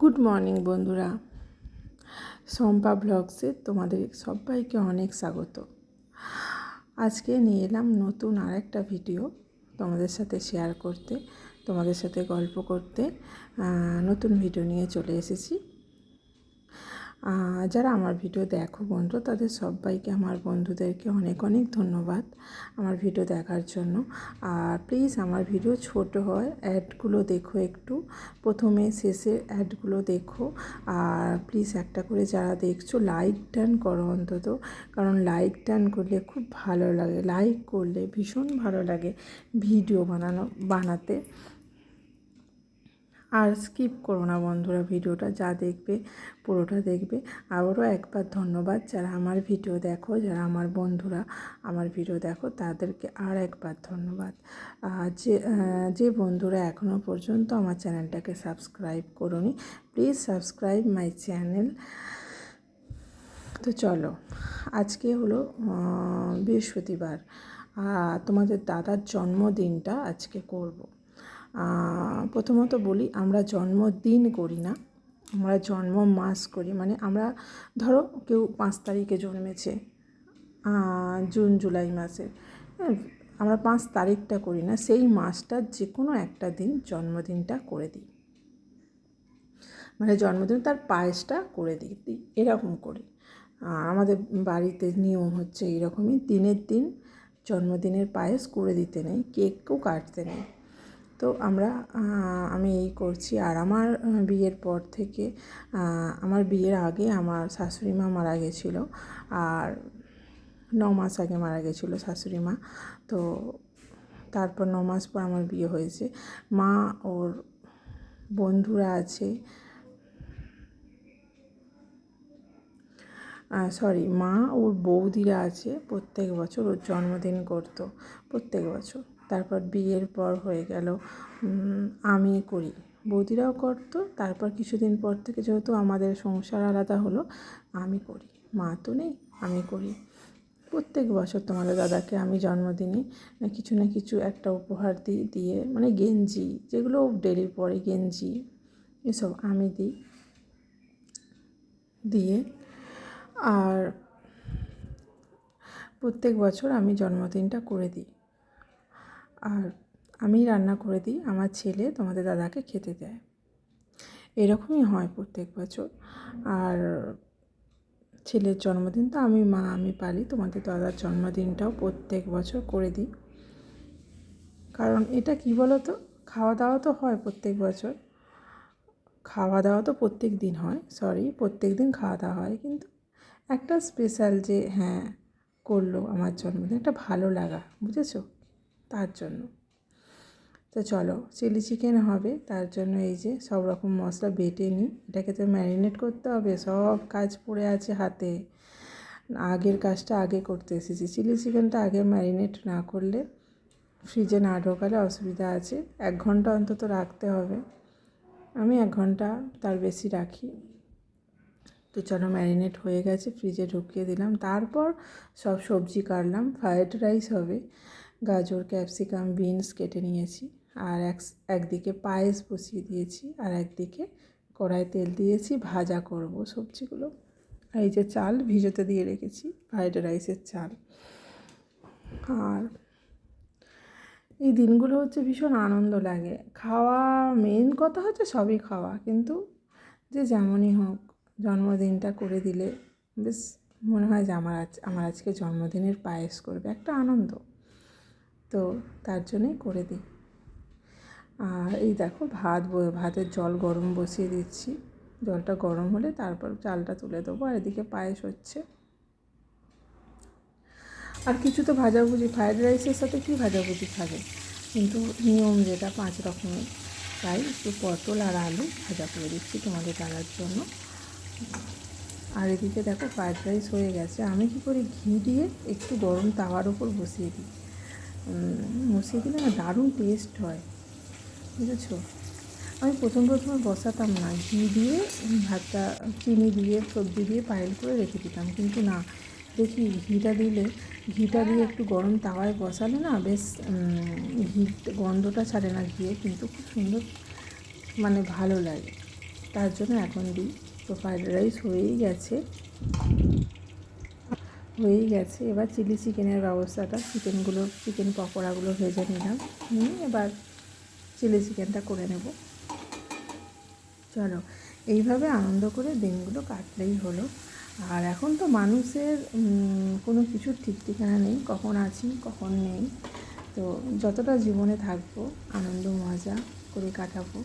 Good morning বন্ধুরা। শম্পা ব্লগসে তোমাদের সবাইকে অনেক স্বাগত। আজকে নিয়ে এলাম নতুন আর একটা ভিডিও তোমাদের সাথে শেয়ার করতে, তোমাদের সাথে গল্প করতে নতুন ভিডিও নিয়ে চলে এসেছি। যারা আমার ভিডিও দেখো বন্ধু, তাদের সবাইকে, আমার বন্ধুদেরকে অনেক অনেক ধন্যবাদ আমার ভিডিও দেখার জন্য। আর প্লিজ আমার ভিডিও ছোট হয় অ্যাডগুলো দেখো একটু। প্রথমে, শেষে অ্যাডগুলো দেখো। আর প্লিজ একটা করে যারা দেখছ লাইক টান করো অন্তত। কারণ লাইক টান করলে খুব ভালো লাগে লাইক করলে ভীষণ ভালো লাগে ভিডিও বানানো, বানাতে। আর স্কিপ করো না বন্ধুরা ভিডিওটা, যা দেখবে পুরোটা দেখবে। আবারও একবার ধন্যবাদ যারা আমার ভিডিও দেখো, যারা আমার বন্ধুরা আমার ভিডিও দেখো, তাদেরকে আর একবার ধন্যবাদ। যে যে বন্ধুরা এখনও পর্যন্ত আমার চ্যানেলটাকে সাবস্ক্রাইব করোনি, প্লিজ সাবস্ক্রাইব মাই চ্যানেল। তো চলো, আজকে হলো বৃহস্পতিবার। তোমাদের দাদার জন্মদিনটা আজকে করব। প্রথমত বলি আমরা জন্মদিন করি না। আমরা জন্ম মাস করি। মানে আমরা ধরো কেউ পাঁচ তারিখে জন্মেছে জুন জুলাই মাসে। হ্যাঁ, আমরা পাঁচ তারিখটা করি না সেই মাসটার যে কোনো একটা দিন জন্মদিনটা করে দিই। মানে জন্মদিন তার পায়েসটা করে দিই দিই এরকম করি। আমাদের বাড়িতে নিয়ম হচ্ছে এরকমই দিনের দিন জন্মদিনের পায়েস করে দিতে নেই কেকও কাটতে নেই। তো আমরা আমি এই করছি। আর আমার বিয়ের পর থেকে আমার বিয়ের আগে আমার শাশুড়ি মা মারা গেছিল। আর ন মাস আগে মারা গেছিল শাশুড়ি মা। তো তারপর ন মাস পর আমার বিয়ে হয়েছে। মা, ওর বন্ধুরা আছে। সরি মা, ওর বৌদিরা আছে। প্রত্যেক বছর ওর জন্মদিন করতো। প্রত্যেক বছর। তারপর বিয়ের পর হয়ে গেল আমি করি। বৌদিরাও করতো, তারপর কিছুদিন পর থেকে যেহেতু আমাদের সংসার আলাদা হলো, আমি করি। মা তো নেই, আমি করি। প্রত্যেক বছর তোমাদের দাদাকে আমি জন্মদিনে কিছু না কিছু একটা উপহার দিই দিয়ে মানে গেঞ্জি, যেগুলো ডেলি পরে গেঞ্জি, এসব আমি দিই। দিয়ে, আর প্রত্যেক বছর আমি জন্মদিনটা করে দিই। আর আমি রান্না করে দিই, আমার ছেলে তোমাদের দাদাকে খেতে দেয়। এরকমই হয় প্রত্যেক বছর। আর ছেলের জন্মদিন তো আমি, মা, আমি পালি, তোমাদের দাদার জন্মদিনটাও প্রত্যেক বছর করে দিই। কারণ এটা কি বলো তো খাওয়া দাওয়া তো হয় প্রত্যেক বছর। খাওয়া দাওয়া তো প্রত্যেক দিন হয় সরি প্রত্যেক দিন খাওয়া দাওয়া হয়, কিন্তু একটা স্পেশাল যে হ্যাঁ করল আমার জন্মদিন, একটা ভালো লাগা, বুঝেছ? তার জন্য। তো চলো, চিলি চিকেন হবে, তার জন্য এই যে সব রকম মশলা বেটে নিই। এটাকে তো ম্যারিনেট করতে হবে, সব কাজ পড়ে আছে হাতে। আগের কাজটা আগে করতে এসেছি। চিলি চিকেনটা আগে ম্যারিনেট না করলে ফ্রিজে না ঢোকালে অসুবিধা আছে। এক ঘণ্টা অন্তত রাখতে হবে। আমি এক ঘণ্টা তার বেশি রাখি। তো চলো, ম্যারিনেট হয়ে গেছে, ফ্রিজে ঢুকিয়ে দিলাম। তারপর সব সবজি কাটলাম। ফ্রায়েড রাইস হবে। গাজর, ক্যাপসিকাম, বিনস কেটে নিয়েছি। আর এক, একদিকে পায়েস বসিয়ে দিয়েছি আর একদিকে কড়াই তেল দিয়েছি, ভাজা করব সবজিগুলো। এই যে চাল ভিজোতে দিয়ে রেখেছি ফ্রায়েড রাইসের চাল। আর এই দিনগুলো হচ্ছে ভীষণ আনন্দ লাগে। খাওয়া মেন কথা হচ্ছে সবই খাওয়া, কিন্তু যে যেমনই হোক জন্মদিনটা করে দিলে বেশ মনে হয় যে আমার আজ, আমার আজকে জন্মদিনের পায়েস করবে, একটা আনন্দ। তো তার জন্যই করে দিই। আর এই দেখো ভাত ভাতের জল গরম বসিয়ে দিচ্ছি। জলটা গরম হলে তারপর চালটা তুলে দেবো আর এদিকে পায়েস হচ্ছে। আর কিছু তো ভাজাভুজি, ফ্রায়েড রাইসের সাথে কী ভাজাভুজি খাবে? কিন্তু নিয়ম যেটা পাঁচ রকমের। তাই একটু পটল আর আলু ভাজা করে দিচ্ছি তোমাদের দাদার জন্য। আর এদিকে দেখো ফ্রায়েড রাইস হয়ে গেছে। আমি কি করি, ঘি দিয়ে একটু গরম তাওয়ার ওপর বসিয়ে দিই। উম, দিলে না দারুণ টেস্ট হয় বুঝেছ? আমি প্রথম প্রথমে বসাতাম না ঘি দিয়ে ভাতটা চিনি দিয়ে সবজি দিয়ে পায়েল করে রেখে দিতাম। কিন্তু না দেখি ঘিটা দিলে ঘিটা দিয়ে একটু গরম তাওয়ায় বসালে না বেশ ঘি গন্ধটা ছাড়ে না ঘিয়ে কিন্তু খুব সুন্দর মানে ভালো লাগে। তার জন্য এখন দিই। তো ফ্রাইড রাইস হয়েই গেছে। হয়েই গেছে। এবার চিলি চিকেনের ব্যবস্থাটা, চিকেনগুলো, চিকেন পকোড়াগুলো ভেজে নিলাম। নিয়ে এবার চিলি চিকেনটা করে নেব। চলো, এইভাবে আনন্দ করে দিনগুলো কাটলেই হলো। আর এখন তো মানুষের কোনো কিছুর ঠিক ঠিকানা নেই, কখন আছি, কখন নেই। তো যতটা জীবনে থাকব, আনন্দ, মজা করে কাটাবো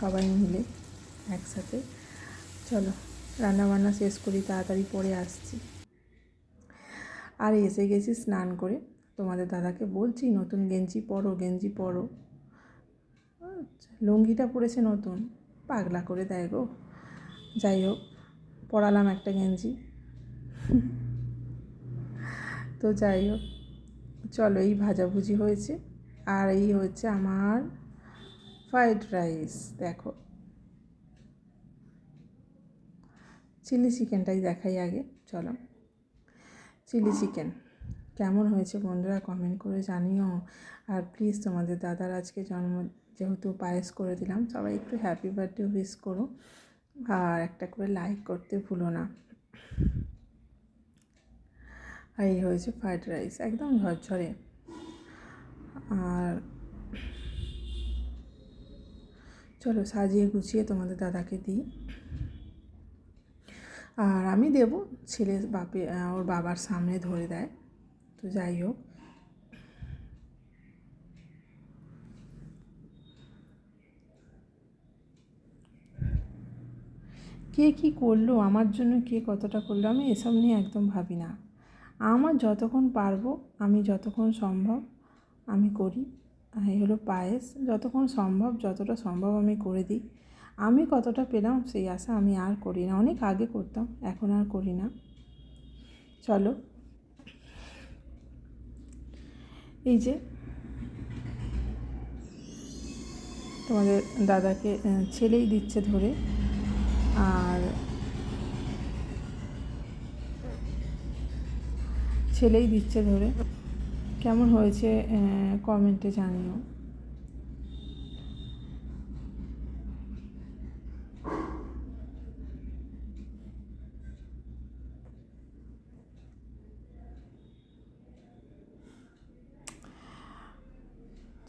সবাই মিলে একসাথে। চলো। রান্নাবান্না শেষ করি তাড়াতাড়ি পরে আসছি। আর এসে গেছি স্নান করে। তোমাদের দাদাকে বলছি নতুন গেঞ্জি পরো গেঞ্জি পরো। আচ্ছা, লুঙ্গিটা পরেছে নতুন। পাগলা করে দেয় গো। যাই হোক পরালাম একটা গেঞ্জি। তো যাই হোক চলো এই ভাজাভুজি হয়েছে। আর এই হচ্ছে আমার ফ্রাইড রাইস দেখো। চিলি চিকেনটাই দেখাই আগে, চলো। চিলি চিকেন, কেমন হয়েছে বন্ধুরা কমেন্ট করে জানিও। আর প্লিজ তোমাদের দাদার আজকে জন্ম, যেহেতু পায়েস করে দিলাম, সবাই একটু হ্যাপি বার্থডে উইশ করো। আর একটা করে লাইক করতে ভুলো না। আর এই হয়েছে ফ্রাইড রাইস একদম ঝরঝরে। আর চলো সাজিয়ে গুছিয়ে তোমাদের দাদাকে দিই। আর আমি দেব, ছেলে বাপে ওর বাবার সামনে ধরে দেয়। তো যাই হোক। কে কী করল, আমার জন্য কে কতটা করল, আমি এসব নিয়ে একদম ভাবি না। আমার যতক্ষণ পারব, আমি যতক্ষণ সম্ভব আমি করি। এই হলো পায়েস, যতক্ষণ সম্ভব, যতটা সম্ভব আমি করে দিই। আমি কতটা পেলাম সেই আশা আমি আর করি না। অনেক আগে করতাম, এখন আর করি না। চলো। এই যে তোমাদের দাদাকে ছেলেই দিচ্ছে ধরে। আর ছেলেই দিচ্ছে ধরে। কেমন হয়েছে কমেন্টে জানিও।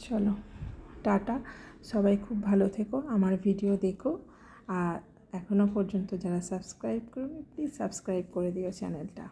চলো, টাটা। সবাই খুব ভালো থেকো, আমার ভিডিও দেখো। আর এখনও পর্যন্ত যারা সাবস্ক্রাইব করবে প্লিজ সাবস্ক্রাইব করে দিও চ্যানেলটা।